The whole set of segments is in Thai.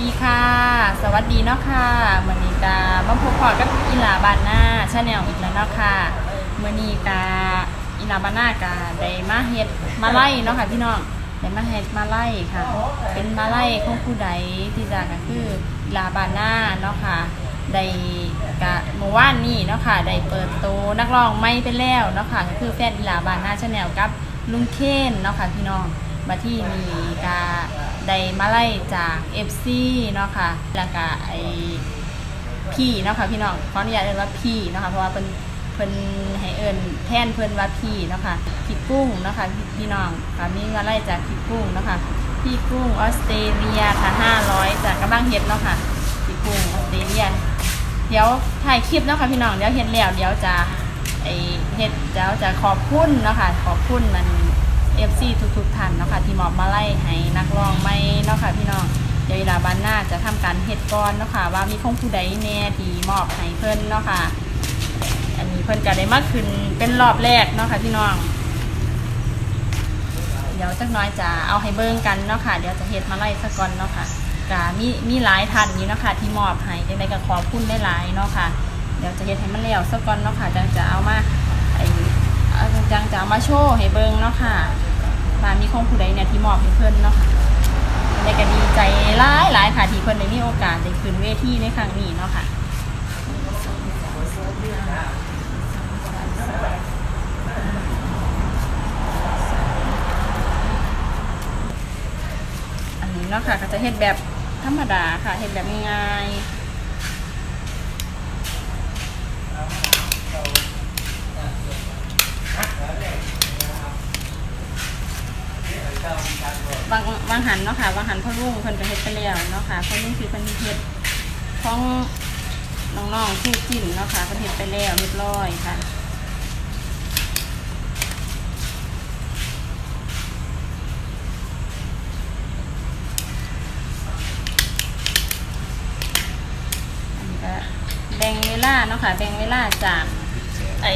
ดีค่ะ สวัสดีเนาะค่ะมือนี้กามาพบพอกับอีหลาบานนาชาแนลอีกแล้วเนาะค่ะมือนี้กาอีหลาบานากาได้มาเฮ็ดมาไล่เนาะค่ะพี่น้องได้มาเฮ็ดมาไล่ค่ะ เป็นมาไล่ของผู้ใดที่จะก็คืออีหลาบานาเนาะค่ะได้กะเมื่อวานนี้เนาะค่ะได้เปิดโตวนักร้องไม่ไปแล้วเนาะค่ะก็คือแฟนอีหลาบานาชาแนลกับลุงเคนเนาะค่ะพี่น้องมาที่มีกา ได้มาไล่จาก FC เนาะค่ะแล้วก็ไอพี่เนาะค่ะพี่น้องขออนุญาตเรียกว่าพี่เนาะค่ะเพราะว่าเพิ่นเพิ่นให้เอิ้นแทนเพิ่นว่าพี่เนาะค่ะพี่กุ้งเนาะค่ะพี่พี่น้องค่ะมีมาไล่จากพี่กุ้งเนาะค่ะพี่กุ้งออสเตรเลียค่ะ500จากกำลังเฮ็ดเนาะค่ะพี่กุ้งออสเตรเลียเดี๋ยวถ่ายคลิปเนาะค่ะพี่น้องเดี๋ยวเฮ็ดแล้วเดี๋ยวจะไอเฮ็ดเดี๋ยวจะขอบคุณเนาะค่ะขอบคุณมัน FC ทุกๆท่านเนาะค่ะที่มอบมาไล่ให้นักร้องไม่เนาะค่ะพี่น้องเดี๋ยวเวลาบานหน้าจะทำการเฮ็ดก่อนเนาะค่ะว่ามีของผู้ใดแน่ที่มอบให้เพิ่นเนาะค่ะอันนี้เพิ่นก็ได้มากขึ้นเป็นรอบแรกเนาะค่ะพี่น้อง เดี๋ยวจักน้อยจะเอาให้เบิ่งกันเนาะค่ะเดี๋ยวจะเฮ็ดมาไล่ซะก่อนเนาะค่ะก็มีมีหลายท่านอยู่เนาะค่ะที่มอบให้จังไดก็ขอบคุณหลายๆเนาะค่ะเดี๋ยวจะเฮ็ดให้มันแล้วซะก่อนเนาะค่ะจังจะเอามาไอ้เอจังจะเอามาโชว์ให้เบิ่งเนาะค่ะ ว่ามีของผู้ใดเนี่ยที่มอบให้เพิ่อนเนาะค่ะจังไดก็ดีใจหลายหลายค่ะที่เพิ่อนได้มีโอกาสได้ขึ้นเวทีในครั้งนี้เนาะค่ะอันนี้เนาะค่ะก็จะเฮ็ดแบบธรรมดาค่ะเฮ็ดแบบง่ายๆ บางบางหันเนาะค่ะบางหันพ่อลุงเพิ่นก็เฮ็ดไปแล้วเนาะค่ะพ่อลุงคือเพิ่นเฮ็ดของน้องๆคู่จิ้นเนาะค่ะเพิ่นเฮ็ดไปแล้วเรียบร้อยค่ะอันนี้ก็แบ่งเวลาเนาะค่ะแบ่งเวลาจากไอ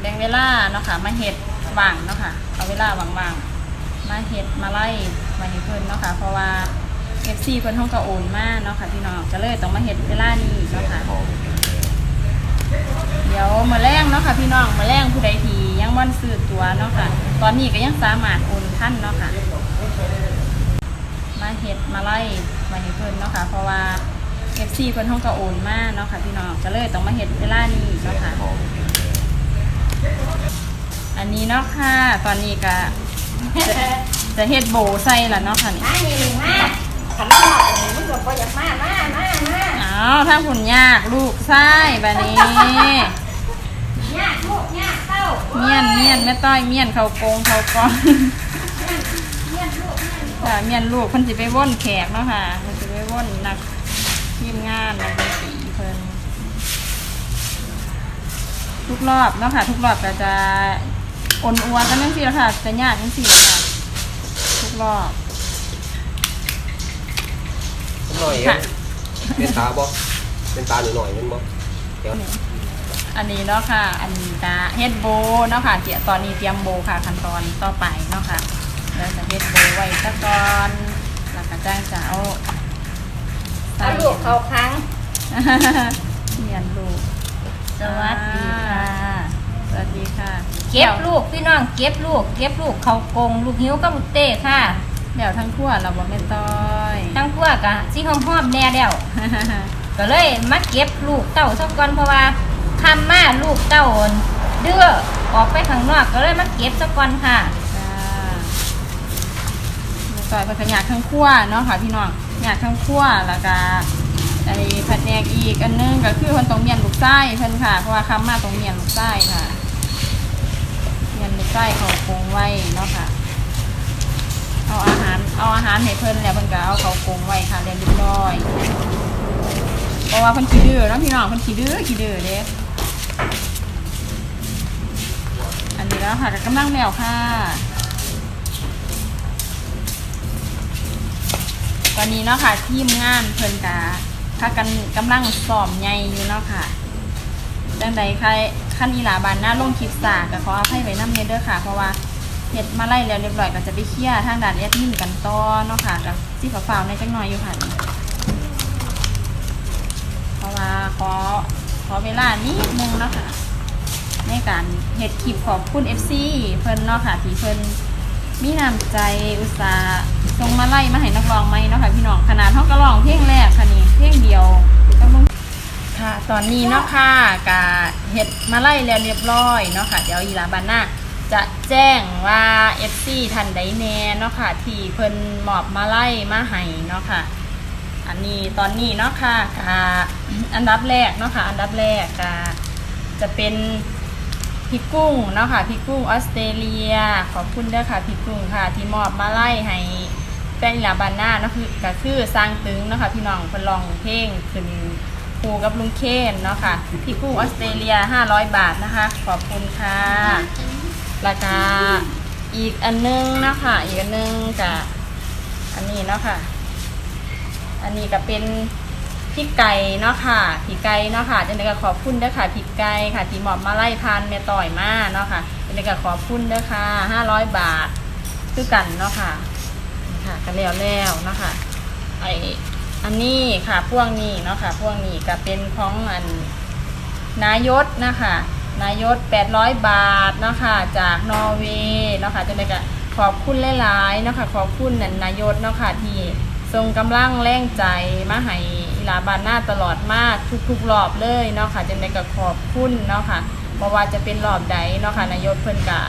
แบ่งเวลาเนาะค่ะมาเฮ็ดว่างเนาะค่ะเอาเวลาว่างๆ มาเฮ็ดมาไล่มาให้เพิ่นเนาะค่ะ เพราะว่า FC เพิ่นห้องก็โอนมาเนาะค่ะพี่น้องก็เลยต้องมาเฮ็ดเวลานี้เนาะค่ะ เดี๋ยวมาแรงเนาะค่ะพี่น้องมาแรงผู้ใดที่ยังบ่ซื้อตัวเนาะค่ะ ตอนนี้ก็ยังสามารถโอนทันเนาะค่ะ มาเฮ็ดมาไล่มาให้เพิ่นเนาะค่ะ เพราะว่า FC เพิ่นห้องก็โอนมาเนาะค่ะพี่น้องก็เลยต้องมาเฮ็ดเวลานี้เนาะค่ะ อันนี้เนาะค่ะ ตอนนี้ก็ จะเฮ็ดโบใส่ละเนาะค่ะนี่มานี่ลูกมาขันมาหอดมึงก็บ่อยากมามามามาอ้าวถ้าคุณยากลูกไส้แบบนี้ญาติลูกญาติเต้าเมียนเมียนแม่ต้อยเมียนเขาโกงเขากองญาติลูกญาติค่ะเมียนลูกเพิ่นสิไปว่นแขกเนาะค่ะเพิ่นสิไปว่นนักทีมงานนักดนตรีเพิ่นทุกรอบเนาะค่ะ ทุกรอบก็จะ อ่อนอวนกันจังซี่แหละค่ะจะยากจังซี่แหละค่ะทุกรอบหน่อยค่ะเป็นตาบ่เป็นตาหรือหน่อยแมันบ่เดี๋ยวอันนี้เนาะค่ะ อันนี้จะเฮ็ดโบเนาะค่ะเดี๋ยวตอนนี้เตรียมโบค่ะ ขั้นตอนต่อไปเนาะค่ะเราจะเฮ็ดโบไว้ตะกอนแล้วก็จ้างจะเอาเอาลูกเขาครั้งเมียนลูกสวัสดีค่ะส วัสดีค่ะเก็บลูกพี่น้องเก็บลูก เก็บลูกเขากง ลูกหิ้วกับลูกเต้ค่ะเดี๋ยวทั้งทั่วเราบ่แม่นต้อยทั้งพวกอะสิหอมๆแน่แล้วก็เลยมาเก็บลูกเต้าสักก่อนเพราะว่าคำมาลูกเต้าเดื้อออกไปข้างนอกก็เลยมาเก็บสักก่อนค่ะจ้าแม่ต้อยเพิ่นก็อยากทั้งคั่วเนาะค่ะพี่น้องอยากทั้งคั่วแล้วก็ไอ้ผัดแหนกอีกอันนึงก็คือเพิ่นต้องเมียนลูกไส้เพิ่นค่ะเพราะว่าคำมาต้องเมียนลูกไส้ค่ะ เมียนลูกไส้เขาโกงไว้เนาะค่ะ เอาอาหารเอาอาหารให้เพิ่นแล้วเพิ่นก็เอาเขาโกงไว้ค่ะเรียบร้อยเพราะว่าเพิ่นขี้ดื้อเนาะพี่น้องเพิ่นขี้ดื้อขี้ดื้อเด้อันนี้แล้วค่ะก็กำลังแล้วค่ะตอนนี้เนาะค่ะทีมงานเพิ่นกาถ้ากันกำลังสอบใหญ่อยู่เนาะค่ะ ดังใดใครขั้นอีหลาบานหน้าลงคลิปสาก็ขออภัยไว้น้ำเนเด้อค่ะ เพราะว่าเฮ็ดมาไล่แล้วเรียบร้อยก็จะไปเคลียร์ทางด้านแอดมินกันต่อเนาะค่ะกับซี่ฝ่าวในจังหน่อยอยู่ค่ะว่าขอขอเวลานิดนึงเนาะค่ะในการเฮ็ดคลิปขอบคุณ FC เพิ่นเนาะค่ะที่เพิ่นมีน้ำใจอุตส่าห์ส่งมาไล่มาให้นักร้องไหมเนาะค่ะพี่น้องขนาดเฮาก็ร้องเพลงแรกค่ะนี่เพลงเดียวก็บ่ ค่ะ ตอนนี้เนาะค่ะกะเฮ็ดมาไล่แล้วเรียบร้อยเนาะค่ะ เดี๋ยวอีลาบานหน้าจะแจ้งว่า FC ท่านใดแน่เนาะค่ะ ที่เพิ่นมอบมาไล่มาให้เนาะค่ะ อันนี้ตอนนี้เนาะค่ะกะอันดับแรกเนาะค่ะ อันดับแรกกะจะเป็นพี่กุ้งเนาะค่ะพี่กุ้งออสเตรเลีย ขอบคุณด้อค่ะพี่กุ้งค่ะ ที่มอบมาไล่ให้แฟนลาบาน่าเนาะคือก็คือสร้างตึงเนาะค่ะพี่น้องเพิ่นลองเพลงขึ้น ครูกับลุงเคนเนาะค่ะ พี่กุ้ออสเตรเลีย 500 บาทนะคะ ขอบคุณค่ะราคาอีกอันนึงเนาะค่ะอีกอันนึงกับอันนี้เนาะค่ะ อันนี้ก็เป็นพี่ไก่เนาะค่ะพี่ไก่เนาะค่ะจังไดก็ขอบคุณเด้อค่ะพี่ไก่ค่ะที่หมอบมาไล่พันแม่ต่อยมาเนาะค่ะจังไดก็ขอบคุณเด้อค่ะห้าร้อยบาทคือกันเนาะค่ะค่ะก็แล้วแล้วเนาะค่ะไอ อันนี้ค่ะพวกนี้เนาะค่ะพวกนี้ก็เป็นของอันนายศนะคะนายศ800 บาทเนาะค่ะจากนอร์เวย์เนาะค่ะจังไดก็ขอบคุณหลายๆเนาะค่ะขอบคุณนันนายศเนาะค่ะที่ทรงกำลังแรงใจมาให้อีหลาบานหน้าตลอดมาทุกๆรอบเลยเนาะค่ะจังได้ก็ขอบคุณเนาะค่ะเพราะว่าจะเป็นรอบใดเนาะค่ะนายศเพิ่นกะ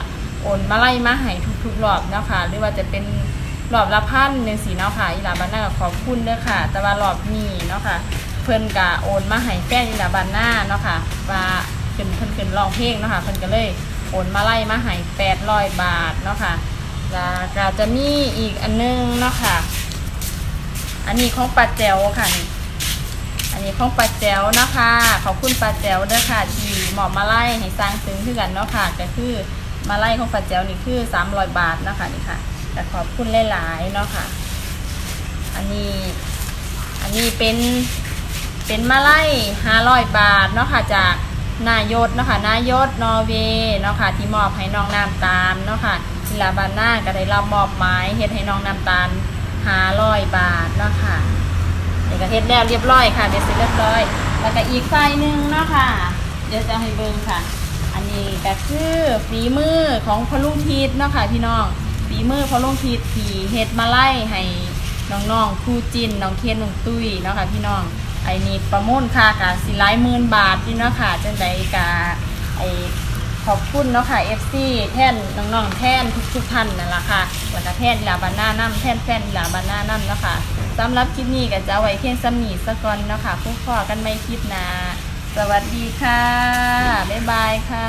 โอนมาไล่มาให้ทุกๆรอบเนาะค่ะหรือว่าจะเป็น รอบละพันหนึ่งสีเนาะค่ะอีหลาบานหน้าก็ขอบคุณเด้อค่ะ แต่ว่ารอบนี้เนาะค่ะ เพิ่นกะโอนมาให้แฟนอีหลาบานหน้าเนาะค่ะว่าขึ้นเพิ่นขึ้นร้องเพลงเนาะค่ะเพิ่นก็เลยโอนมาไล่มาให้800บาทเนาะค่ะแล้วก็จะมีอีกอันนึงเนาะค่ะ อันนี้ของปลาแจวค่ะนี่อันนี้ของปลาแจวเนาะคะขอบคุณปลาแจวเด้อค่ะที่หมอบมาไล่ให้สร้างซึ้งขึ้นกันเนาะค่ะก็คือมาไล่ของปลาแจวนี่คือ300บาทเนาะค่ะนี่ค่ะ แต่ขอบคุณหลายๆเนาะค่ะ อันนี้อันนี้เป็นเป็นมาไล่500บาทเนาะค่ะจากนายศเนาะค่ะนายศนอร์เวย์เนาะค่ะที่มอบให้น้องน้ำตาลเนาะค่ะศิลาบาน่าก็ได้รับมอบหมายเฮ็ดให้น้องน้ำตาลห้าร้อยบาทเนาะค่ะเดี๋ยวก็เฮ็ดแล้วเรียบร้อยค่ะเบ็ดเสร็จเรียบร้อย แล้วก็อีกไฟหนึ่งเนาะค่ะ เดี๋ยวจะให้เบิ่งค่ะ อันนี้ก็คือฝีมือของพลุงพีทเนาะค่ะพี่น้อง ฝีมือพอลงพีทีเฮ็ดมาไล่ให้น้องๆครูจินน้องเคนน้องตุ้ยเนาะค่ะพี่น้องไอ้นี่ประมูลค่ะกะสิหลายหมื่นบาทนี่เนาะค่ะจังใดกะไอขอบคุณเนาะค่ะ FC แท่นน้องๆแท่นทุกๆท่านนั่นแหละค่ะแล้วก็แท่นลาบาน่าน้ำแท่นแฟนลาบาน่าน้ำเนาะค่ะสำหรับคลิปนี้ก็จะไว้เพียงสมีสก่อนเนาะค่ะพบพอกันไม่คลิปหน้าสวัสดีค่ะ บ๊ายบายค่ะ